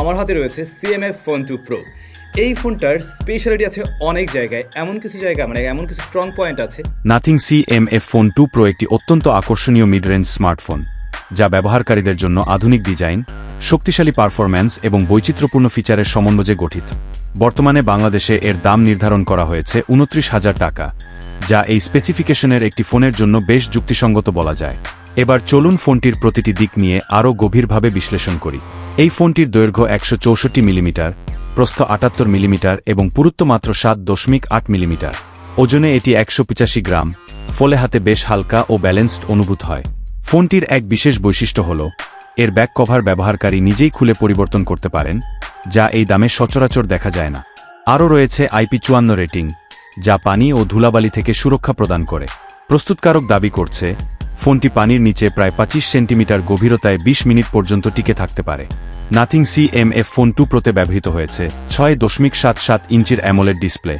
আমার হাতে রয়েছে সিএমএফ ফোন টু প্রো এই ফোনটার স্পেশালিটি আছে অনেক জায়গায়। এমন কিছু জায়গা মানে এমন কিছু স্ট্রং পয়েন্ট আছে। Nothing C M F phone two pro একটি অত্যন্ত আকর্ষণীয় মিড রেঞ্জ স্মার্টফোন যা ব্যবহারকারীদের জন্য আধুনিক ডিজাইন শক্তিশালী পারফরম্যান্স এবং বৈচিত্র্যপূর্ণ ফিচারের সমন্বয়ে গঠিত। বর্তমানে বাংলাদেশে এর দাম নির্ধারণ করা হয়েছে উনত্রিশ হাজার টাকা, যা এই স্পেসিফিকেশনের একটি ফোনের জন্য বেশ যুক্তিসঙ্গত বলা যায়। এবার চলুন ফোনটির প্রতিটি দিক নিয়ে আরও গভীরভাবে বিশ্লেষণ করি। এই ফোনটির দৈর্ঘ্য একশো চৌষট্টি মিলিমিটার, প্রস্থ আটাত্তর মিলিমিটার এবং পুরুত্ব মাত্র সাত দশমিক আট মিলিমিটার। ওজনে এটি একশো গ্রাম, ফলে হাতে বেশ হালকা ও ব্যালেন্সড অনুভূত হয়। ফোনটির এক বিশেষ বৈশিষ্ট্য হল, এর ব্যাক কভার ব্যবহারকারী নিজেই খুলে পরিবর্তন করতে পারেন, যা এই দামে সচরাচর দেখা যায় না। আরও রয়েছে আইপি চুয়ান্ন রেটিং, যা পানি ও ধুলাবালি থেকে সুরক্ষা প্রদান করে। প্রস্তুতকারক দাবি করছে ফোনটি পানির নিচে প্রায় পঁচিশ সেন্টিমিটার গভীরতায় ২০ মিনিট পর্যন্ত টিকে থাকতে পারে। Nothing C M F phone two প্রোতে ব্যবহৃত হয়েছে, ছয় দশমিক সাত সাত ইঞ্চির অ্যামোলেড ডিসপ্লে,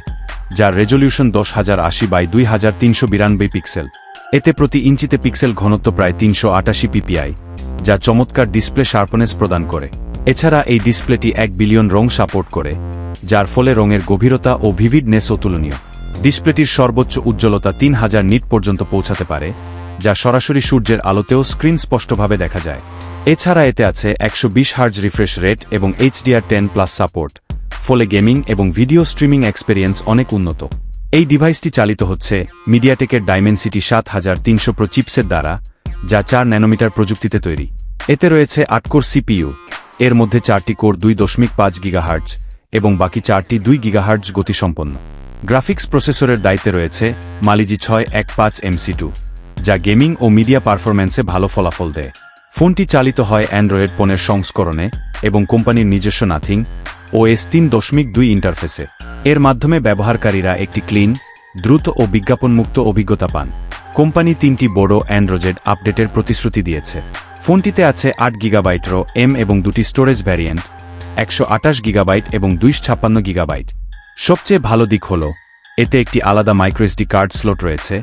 যার রেজলিউশন দশ হাজার আশি বাই দুই হাজার তিনশো বিরানব্বই পিক্সেল। এতে প্রতি ইঞ্চিতে পিক্সেল ঘনত্ব প্রায় তিনশো আটাশি পিপিআই, যা চমৎকার ডিসপ্লে শার্পনেস প্রদান করে। এছাড়া এই ডিসপ্লেটি এক বিলিয়ন রং সাপোর্ট করে, যার ফলে রঙের গভীরতা ও ভিভিডনেস অতুলনীয় ডিসপ্লেটির সর্বোচ্চ উজ্জ্বলতা তিন হাজার নিট পর্যন্ত পৌঁছাতে পারে যা সরাসরি সূর্যের আলোতেও স্ক্রিন স্পষ্টভাবে দেখা যায়। এছাড়া এতে আছে একশো বিশ হার্জ রিফ্রেশ রেট এবং এইচডিআর টেন প্লাস সাপোর্ট। ফলে গেমিং এবং ভিডিও স্ট্রিমিং এক্সপেরিয়েন্স অনেক উন্নত। এই ডিভাইসটি চালিত হচ্ছে মিডিয়াটেকের ডাইমেনসিটি সাত হাজার তিনশো প্রো চিপসের দ্বারা, যা চার ন্যানোমিটার প্রযুক্তিতে তৈরি। এতে রয়েছে আটকোর সিপিইউ, এর মধ্যে চারটি কোর দুই দশমিক পাঁচ গিগাহার্জ এবং বাকি চারটি দুই গিগাহার্জ গতিসম্পন্ন। গ্রাফিক্স প্রসেসরের দায়িত্বে রয়েছে মালিজি ছয় এক পাঁচ এমসি টু। যা গেমিং ও মিডিয়া পারফরম্যান্সে ভালো ফলাফল দেয়। ফোনটি চালিত হয় অ্যান্ড্রয়েড ফোনের সংস্করণে এবং কোম্পানির নিজস্ব নাথিং ও এস তিন দশমিক দুই ইন্টারফেসে। এর মাধ্যমে ব্যবহারকারীরা একটি ক্লিন, দ্রুত ও বিজ্ঞাপনমুক্ত অভিজ্ঞতা পান। কোম্পানি তিনটি বড় অ্যান্ড্রয়েড আপডেটের প্রতিশ্রুতি দিয়েছে। ফোনটিতে আছে আট গিগাবাইট রো, এম এবং দুটি স্টোরেজ ভ্যারিয়েন্ট, একশো আটাশ গিগাবাইট এবং দুইশ ছাপ্পান্ন গিগাবাইট। সবচেয়ে ভালো দিক হল, এতে একটি আলাদা মাইক্রোএসডি কার্ড স্লট রয়েছে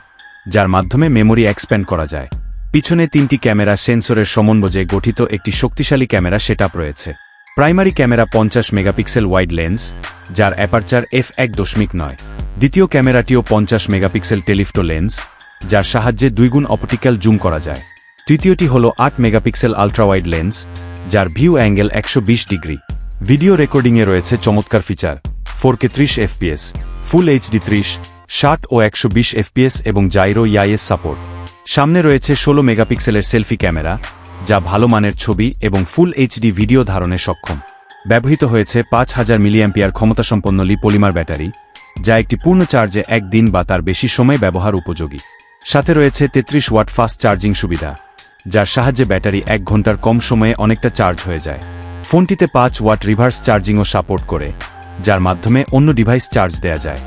যার মাধ্যমে মেমোরি এক্সপ্যান্ড করা যায়। পিছনে তিনটি ক্যামেরা সেন্সরের সমন্বয়ে গঠিত একটি শক্তিশালী ক্যামেরা সেটআপ রয়েছে। প্রাইমারি ক্যামেরা পঞ্চাশ মেগাপিক্সেল ওয়াইড লেন্স, যার অ্যাপারচার এফ এক দশমিক নয়। দ্বিতীয় ক্যামেরাটিও পঞ্চাশ মেগাপিক্সেল টেলিফটো লেন্স, যার সাহায্যে দুইগুণ অপটিক্যাল জুম করা যায়। তৃতীয়টি হল আট মেগাপিক্সেল আলট্রাওয়াইড লেন্স, যার ভিউ অ্যাঙ্গেল একশো বিশ ডিগ্রি। ভিডিও রেকর্ডিংয়ে রয়েছে চমৎকার ফিচার, ফোর কে ত্রিশ এফপিএস, ফুল এইচডি ত্রিশ ষাট ও একশো বিশ এফপিএস এবং জাইরো ইআইএস সাপোর্ট সামনে রয়েছে ষোলো মেগাপিক্সেলের সেলফি ক্যামেরা, যা ভালো মানের ছবি এবং ফুল এইচডি ভিডিও ধারণে সক্ষম। ব্যবহৃত হয়েছে পাঁচ হাজার মিলিয়াম্পিয়ার ক্ষমতাসম্পন্ন লি পলিমার ব্যাটারি, যা একটি পূর্ণ চার্জে একদিন বা তার বেশি সময় ব্যবহার উপযোগী। সাথে রয়েছে তেত্রিশ ওয়াট ফাস্ট চার্জিং সুবিধা, যার সাহায্যে ব্যাটারি এক ঘণ্টার কম সময়ে অনেকটা চার্জ হয়ে যায়। ফোনটিতে পাঁচ ওয়াট রিভার্স চার্জিংও সাপোর্ট করে, যার মাধ্যমে অন্য ডিভাইস চার্জ দেয়া যায়।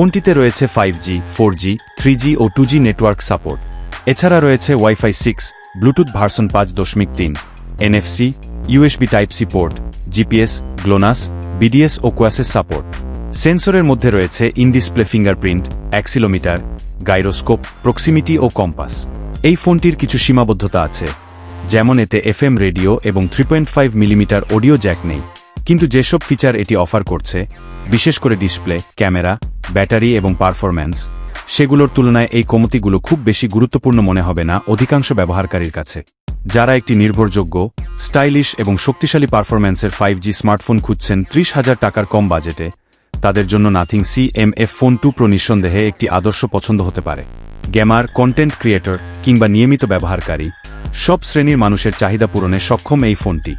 ফোনটিতে রয়েছে five G four G three G ও টু জি নেটওয়ার্ক সাপোর্ট এছাড়া রয়েছে ওয়াইফাই সিক্স ব্লুটুথ ভার্সন পাঁচ দশমিক তিন NFC USB type C port GPS GLONASS BDS ও কোয়াসেস সাপোর্ট সেন্সরের মধ্যে রয়েছে in display fingerprint accelerometer gyroscope proximity O compass এই ফোনটির কিছু সীমাবদ্ধতা আছে, যেমন এতে এফএম রেডিও এবং three point five millimetre audio jack নেই। কিন্তু যেসব ফিচার এটি অফার করছে, বিশেষ করে ডিসপ্লে ক্যামেরা ব্যাটারি এবং পারফরম্যান্স সেগুলোর তুলনায় এই কমতিগুলো খুব বেশি গুরুত্বপূর্ণ মনে হবে না অধিকাংশ ব্যবহারকারীর কাছে। যারা একটি নির্ভরযোগ্য স্টাইলিশ এবং শক্তিশালী পারফরম্যান্সের ফাইভ জি স্মার্টফোন খুঁজছেন ত্রিশ হাজার টাকার কম বাজেটে, তাদের জন্য nothing C M F phone two pro নিঃসন্দেহে একটি আদর্শ পছন্দ হতে পারে। গেমার কন্টেন্ট ক্রিয়েটর কিংবা নিয়মিত ব্যবহারকারী, সব শ্রেণির মানুষের চাহিদা পূরণে সক্ষম এই ফোনটি